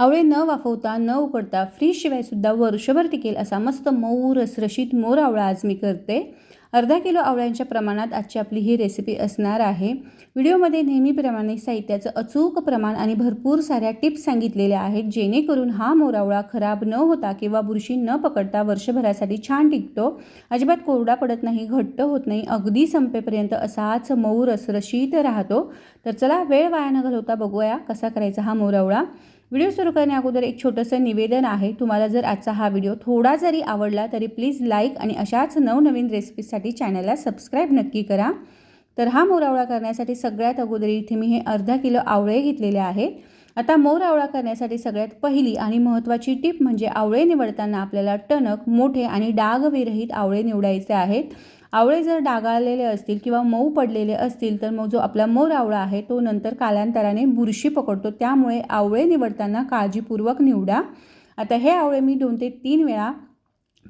आवळे न वाफवता न उकडता फ्रीजशिवायसुद्धा वर्षभर टिकेल असा मस्त मऊ रसरशीत मोर आवळा आज मी करते. अर्धा किलो आवळ्यांच्या प्रमाणात आजची आपली ही रेसिपी असणार आहे. व्हिडिओमध्ये नेहमीप्रमाणे साहित्याचं अचूक प्रमाण आणि भरपूर साऱ्या टिप्स सांगितलेल्या आहेत जेणेकरून हा मोरावळा खराब न होता किंवा बुरशी न पकडता वर्षभरासाठी छान टिकतो. अजिबात कोरडा पडत नाही घट्ट होत नाही अगदी संपेपर्यंत असाच मऊ रसरशीत राहतो. तर चला वेळ वाया न घालवता बघूया कसा करायचा हा मोरावळा व्हिडिओ सुरू करण्या अगोदर एक छोटंसं निवेदन आहे. तुम्हाला जर आजचा हा व्हिडिओ थोडा जरी आवडला तरी प्लीज लाईक आणि अशाच नवनवीन रेसिपीसाठी चॅनलला सबस्क्राईब नक्की करा. तर हा मोरावळा करण्यासाठी सगळ्यात अगोदर इथे मी हे अर्धा किलो आवळे घेतलेले आहेत. आता मोर आवळा करण्यासाठी सगळ्यात पहिली आणि महत्त्वाची टीप म्हणजे आवळे निवडताना आपल्याला टणक मोठे आणि डागविरहित आवळे निवडायचे आहेत. आवळे जर डागाळलेले असतील किंवा मऊ पडलेले असतील तर मग जो आपला मोर आवळा आहे तो नंतर कालांतराने बुरशी पकडतो. त्यामुळे आवळे निवडताना काळजीपूर्वक निवडा. आता हे आवळे मी दोन ते तीन वेळा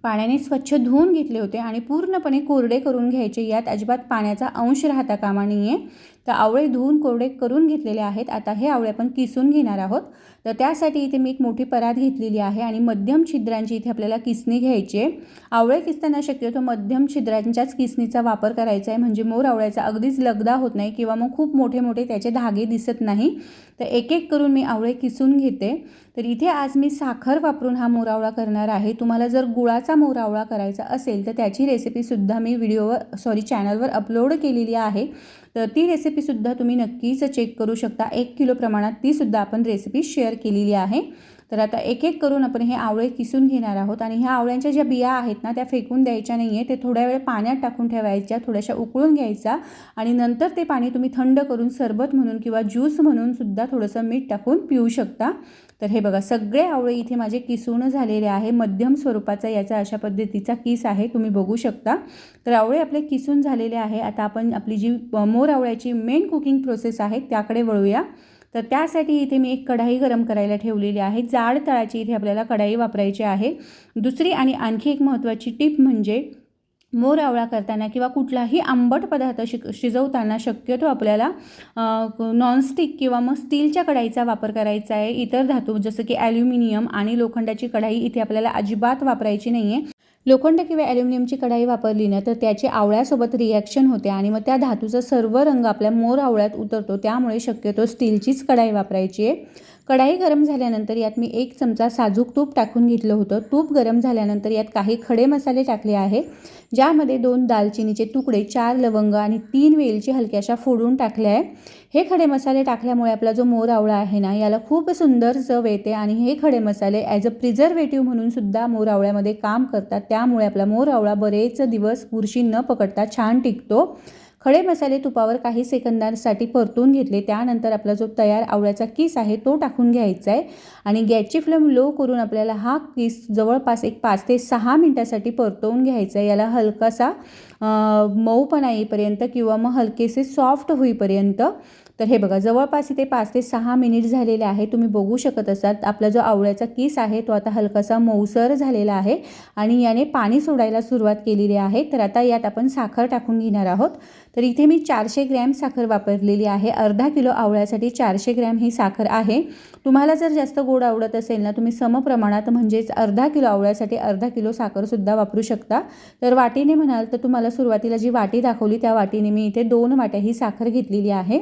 पाण्याने स्वच्छ धुवून घेतले होते आणि पूर्णपणे कोरडे करून घ्यायचे. यात अजिबात पाण्याचा अंश राहता कामा नाही आहे तर आवळे धुवून कोरडे करून घेतलेले आहेत. आता हे आवळे आपण किसून घेणार आहोत. तर त्यासाठी इथे मी एक मोठी परात घेतलेली आहे आणि मध्यम छिद्रांची इथे आपल्याला किसणी घ्यायची आहे. आवळे किसताना शक्यतो मध्यम छिद्रांच्याच किसणीचा वापर करायचा आहे. म्हणजे मोर आवळ्याचा अगदीच लगदा होत नाही किंवा मग खूप मोठे मोठे त्याचे धागे दिसत नाही. तर एक एक करून मी आवळे किसून घेते. तर इथे आज मी साखर वापरून हा मोरावळा करणार आहे. तुम्हाला जर गुळाचा मोरावळा करायचा असेल तर त्याची रेसिपीसुद्धा मी व्हिडिओवर सॉरी चॅनलवर अपलोड केलेली आहे. तर ती रेसिपीसुद्धा तुम्ही नक्कीच चेक करू शकता. एक किलो प्रमाणात तीसुद्धा आपण रेसिपी शेअर केलेली आहे. तर आता एक एक करून आपण हे आवळे किसून घेणार आहोत आणि ह्या आवळ्यांच्या ज्या बिया आहेत ना त्या फेकून द्यायच्या नाही आहे ते थोड्या वेळ पाण्यात टाकून ठेवायच्या थोड्याशा उकळून घ्यायचा आणि नंतर ते पाणी तुम्ही थंड करून सरबत म्हणून किंवा ज्यूस म्हणून सुद्धा थोडंसं मीठ टाकून पिऊ शकता. तर हे बघा सगळे आवळे इथे माझे किसून झालेले आहे. मध्यम स्वरूपाचा याचा अशा पद्धतीचा किस आहे तुम्ही बघू शकता. तर आवळे आपले किसून झालेले आहे. आता आपण आपली जी मोर आवळ्याची मेन कुकिंग प्रोसेस आहे त्याकडे वळूया. तर त्यासाठी इथे मी एक कढाई गरम करायला ठेवलेली आहे. जाड तळाची इथे आपल्याला कढाई वापरायची आहे. दुसरी आणि आणखी एक महत्त्वाची टीप म्हणजे मोर आवळा करताना किंवा कुठलाही आंबट पदार्थ शिक शिजवताना शक्यतो आपल्याला नॉनस्टिक किंवा मग स्टीलच्या कढाईचा वापर करायचा आहे. इतर धातू जसं की ॲल्युमिनियम आणि लोखंडाची कढाई इथे आपल्याला अजिबात वापरायची नाही आहे लोखंड किंवा ॲल्युमिनियमची कढाई वापरली ना तर त्याची आवळ्यासोबत रिॲक्शन होते आणि मग त्या धातूचा सर्व रंग आपल्या मोर आवळ्यात उतरतो. त्यामुळे शक्यतो स्टीलचीच कढाई वापरायची आहे. कढाई गरम झाल्यानंतर यात मी एक चमचा साजूक तूप टाकून घेतलं होतं. तूप गरम झाल्यानंतर यात काही खडे मसाले टाकले आहे ज्यामध्ये दोन दालचिनीचे तुकडे चार लवंग आणि तीन वेलची हलक्याशा फोडून टाकल्या आहे. हे खडे मसाले टाकल्यामुळे आपला जो मोर आवळा आहे ना याला खूप सुंदर चव येते आणि हे खडे मसाले ॲज अ प्रिझर्वेटिव्ह म्हणून सुद्धा मोर आवळ्यामध्ये काम करतात. त्यामुळे आपला मोर आवळा बरेच दिवस बुरशी न पकडता छान टिकतो. खडे मसाले तुपावर काही सेकंदांसाठी परतून घेतले. त्यानंतर आपला जो तयार आवळ्याचा किस आहे तो टाकून घ्यायचा आहे. आणि गॅसची फ्लेम लो करून आपल्याला हा किस जवळपास एक पाच ते सहा मिनटासाठी परतवून घ्यायचा आहे. याला हलकासा मऊपणा येईपर्यंत किंवा मग हलकेसे सॉफ्ट होईपर्यंत तर हे बघा जवळपास इथे पाच ते सहा मिनिट झालेले आहे. तुम्ही बघू शकत असाल आपला जो आवळ्याचा किस आहे तो आता हलकासा मऊसर झालेला आहे आणि याने पाणी सोडायला सुरुवात केलेली आहे. तर आता यात आपण साखर टाकून घेणार आहोत. तर इथे मी चारशे ग्रॅम साखर वापरलेली आहे. अर्धा किलो आवळ्यासाठी चारशे ग्रॅम ही साखर आहे. तुम्हाला जर जास्त गोड आवडत असेल ना तुम्ही समप्रमाणात म्हणजेच अर्धा किलो आवळ्यासाठी अर्धा किलो साखरसुद्धा वापरू शकता. तर वाटीने म्हणाल तर तुम्हाला सुरुवातीला जी वाटी दाखवली त्या वाटीने मी इथे दोन वाट्या ही साखर घेतलेली आहे.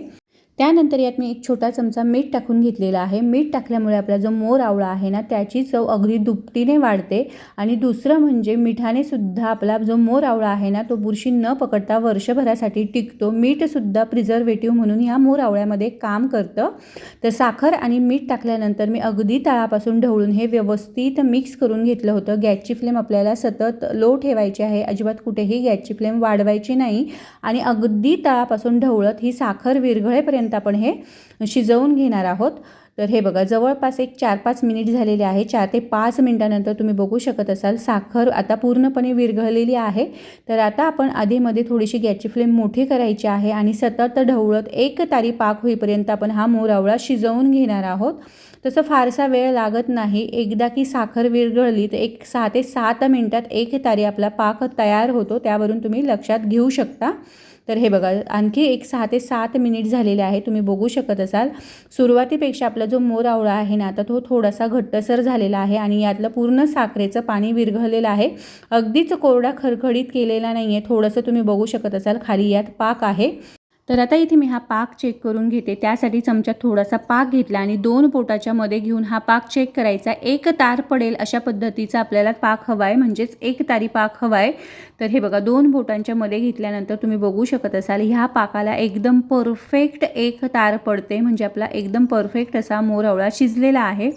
त्यानंतर यात मी एक छोटा चमचा मीठ टाकून घेतलेला आहे. मीठ टाकल्यामुळे आपला जो मोर आवळा आहे ना त्याची चव अगदी दुपटीने वाढते आणि दुसरं म्हणजे मिठाने सुद्धा आपला जो मोर आवळा आहे ना तो बुरशी न पकडता वर्षभरासाठी टिकतो. मीठसुद्धा प्रिझर्वेटिव्ह म्हणून ह्या मोर आवळ्यामध्ये काम करतं. तर साखर आणि मीठ टाकल्यानंतर मी अगदी तळापासून ढवळून हे व्यवस्थित मिक्स करून घेतलं होतं. गॅसची फ्लेम आपल्याला सतत लो ठेवायची आहे. अजिबात कुठेही गॅसची फ्लेम वाढवायची नाही आणि अगदी तळापासून ढवळत ही साखर विरघळेपर्यंत आपण हे शिजवून घेणार आहोत. तर हे बघा जवळपास एक चार पाच मिनिट झालेले आहे. चार ते पाच मिनटानंतर तुम्ही बघू शकत असाल साखर आता पूर्णपणे विरघळलेली आहे. तर आता आपण आधीमध्ये थोडीशी गॅसची फ्लेम मोठी करायची आहे आणि सतत ढवळत एक तारी पाक होईपर्यंत आपण हा मोरावळा शिजवून घेणार आहोत. तसं फारसा वेळ लागत नाही. एकदा की साखर विरघळली तर एक सहा ते सात मिनटात एक तारी आपला पाक तयार होतो त्यावरून तुम्ही लक्षात घेऊ शकता. तर हे बघा आणखी एक सहा ते सात मिनिट झालेले आहे तुम्ही बघू शकत असाल. सुरुवातीपेक्षा आपला जो मोर आवळा आहे ना आता तो थोडासा घट्टसर झालेला आहे आणि यातलं पूर्ण साखरेचं पाणी विरघळलेलं आहे. अगदीच कोरडा खरखडीत केलेला नाही आहे थोडंसं तुम्ही बघू शकत असाल खाली यात पाक आहे. तर आता इथे मी हा पाक चेक करून घेते. त्यासाठी चमच्यात थोडासा पाक घेतला आणि दोन पोटाच्या मध्ये घेऊन हा पाक चेक करायचा. एक तार पडेल अशा पद्धतीचा आपल्याला पाक हवा आहे म्हणजेच एक तारी पाक हवा आहे तर हे बघा दोन बोटांच्या मध्ये घेतल्यानंतर तुम्ही बघू शकत असाल ह्या पाकाला एकदम परफेक्ट एक तार पडते. म्हणजे आपला एकदम परफेक्ट असा मोरवळा शिजलेला आहे.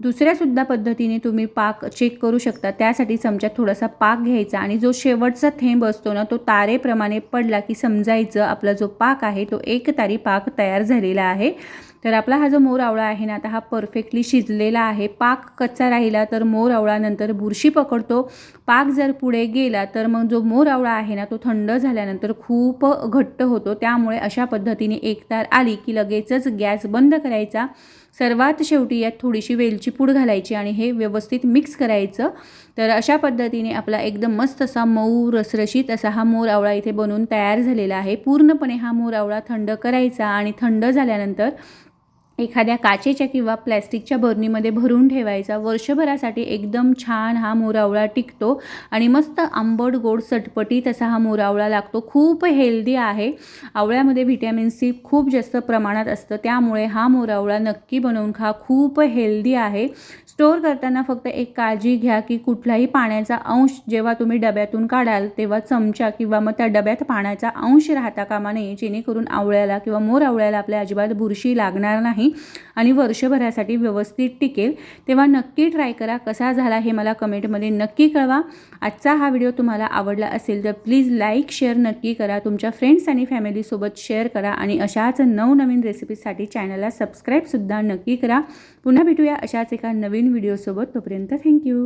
दुसऱ्यासुद्धा पद्धतीने तुम्ही पाक चेक करू शकता. त्यासाठी चमच्यात थोडासा पाक घ्यायचा आणि जो शेवटचा थेंब असतो ना तो तारेप्रमाणे पडला की समजायचं आपला जो पाक आहे तो एक तारी पाक तयार झालेला आहे. तर आपला हा जो मोर आवळा आहे ना आता हा परफेक्टली शिजलेला आहे. पाक कच्चा राहिला तर मोर आवळानंतर बुरशी पकडतो. पाक जर पुढे गेला तर मग जो मोर आवळा आहे ना तो थंड झाल्यानंतर खूप घट्ट होतो. त्यामुळे अशा पद्धतीने एक तार आली की लगेचच गॅस बंद करायचा. सर्वात शेवटी यात थोडीशी वेलची पूड घालायची आणि हे व्यवस्थित मिक्स करायचं. तर अशा पद्धतीने आपला एकदम मस्त असा मऊ रसरशीत असा हा मोर आवळा इथे बनवून तयार झालेला आहे. पूर्णपणे हा मोर आवळा थंड करायचा आणि थंड झाल्यानंतर एखाद्या काचेच्या किंवा प्लॅस्टिकच्या बरणीमध्ये भरून ठेवायचा. वर्षभरासाठी एकदम छान हा मोरावळा टिकतो आणि मस्त आंबट गोड चटपटीत असा हा मोरावळा लागतो. खूप हेल्दी आहे. आवळ्यामध्ये व्हिटॅमिन सी खूप जास्त प्रमाणात असतं. त्यामुळे हा मोरावळा नक्की बनवून खा. खूप हेल्दी आहे. स्टोअर करताना फक्त एक काळजी घ्या की कुठलाही पाण्याचा अंश जेव्हा तुम्ही डब्यातून काढाल तेव्हा चमचा किंवा मग त्या डब्यात पाण्याचा अंश राहता कामा नये जेणेकरून आवळ्याला किंवा मोर आवळ्याला आपल्या अजिबात बुरशी लागणार नाही आणि वर्षभरासाठी व्यवस्थित टिकेल. तेव्हा नक्की ट्राय करा कसा झाला हे मला कमेंटमध्ये नक्की कळवा. आजचा हा व्हिडिओ तुम्हाला आवडला असेल तर प्लीज लाईक शेअर नक्की करा. तुमच्या फ्रेंड्स आणि फॅमिलीसोबत शेअर करा आणि अशाच नवनवीन रेसिपीसाठी चॅनलला सबस्क्राईबसुद्धा नक्की करा. पुन्हा भेटूया अशाच एका नवीन नवीन व्हिडिओसोबत तोपर्यंत थँक्यू.